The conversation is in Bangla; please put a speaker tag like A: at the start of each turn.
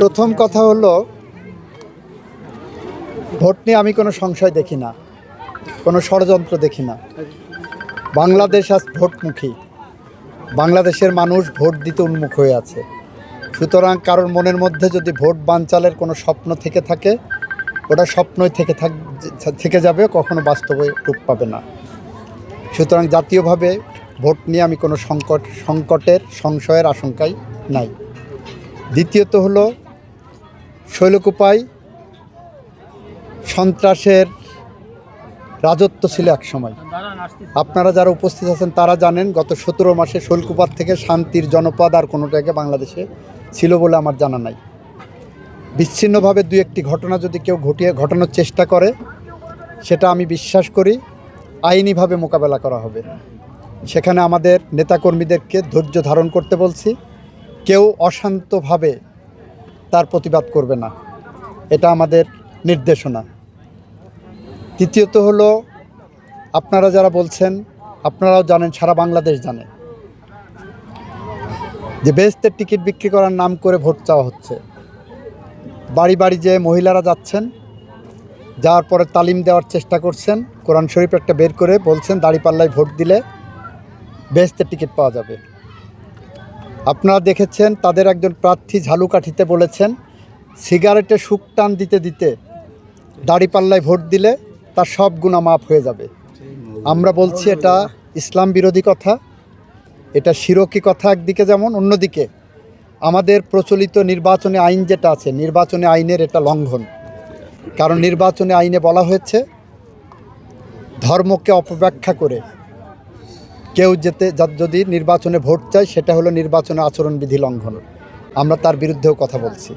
A: প্রথম কথা হলো, ভোট নিয়ে আমি কোনো সংশয় দেখি না, কোনো ষড়যন্ত্র দেখি না। বাংলাদেশ আজ ভোটমুখী। বাংলাদেশের মানুষ ভোট দিতে উন্মুখ হয়ে আছে। সুতরাং কারোর মনের মধ্যে যদি ভোট বানচালের কোনো স্বপ্ন থেকে থাকে, ওটা স্বপ্নই থেকে থাক, থেকে যাবে, কখনো বাস্তবে রূপ পাবে না। সুতরাং জাতীয়ভাবে ভোট নিয়ে আমি কোনো সংকট, সংকটের, সংশয়ের আশঙ্কাই নাই। দ্বিতীয়ত হলো শৈলকুপায় সন্ত্রাসের রাজত্ব ছিল এক সময়। আপনারা যারা উপস্থিত আছেন, তারা জানেন গত সতেরো মাসে শৈলকুপার থেকে শান্তির জনপদ আর কোনো জায়গায় বাংলাদেশে ছিল বলে আমার জানা নাই। বিচ্ছিন্নভাবে দু একটি ঘটনা যদি কেউ ঘটিয়ে ঘটানোর চেষ্টা করে, সেটা আমি বিশ্বাস করি আইনিভাবে মোকাবেলা করা হবে। সেখানে আমাদের নেতাকর্মীদেরকে ধৈর্য ধারণ করতে বলছি। কেউ অশান্তভাবে তার প্রতিবাদ করবে না। এটা আমাদের নির্দেশনা। তৃতীয়ত হলো, আপনারা যারা বলছেন, আপনারাও জানেন, সারা বাংলাদেশ জানে, যে বেহেস্তের টিকিট বিক্রি করার নাম করে ভোট চাওয়া হচ্ছে। বাড়ি বাড়ি যে মহিলারা যাচ্ছেন, যাওয়ার পরে তালিম দেওয়ার চেষ্টা করছেন, কোরআন শরীফ একটা বের করে বলছেন, দাঁড়িপাল্লায় ভোট দিলে বেহেস্তের টিকিট পাওয়া যাবে। আপনারা দেখেছেন, তাদের একজন প্রার্থী ঝালুকাঠিতে বলেছেন, সিগারেটে সুখ টান দিতে দিতে দাড়িপাল্লায় ভোট দিলে তার সব গুণা মাফ হয়ে যাবে। আমরা বলছি, এটা ইসলাম বিরোধী কথা, এটা শিরকি কথা একদিকে যেমন, অন্যদিকে আমাদের প্রচলিত নির্বাচনী আইন যেটা আছে, নির্বাচনী আইনের এটা লঙ্ঘন। কারণ নির্বাচনী আইনে বলা হয়েছে, ধর্মকে অপব্যাখ্যা করে কেউ যেতে যদি নির্বাচনে ভোট চায়, সেটা হলো নির্বাচনে আচরণবিধি লঙ্ঘন। আমরা তার বিরুদ্ধেও কথা বলছি।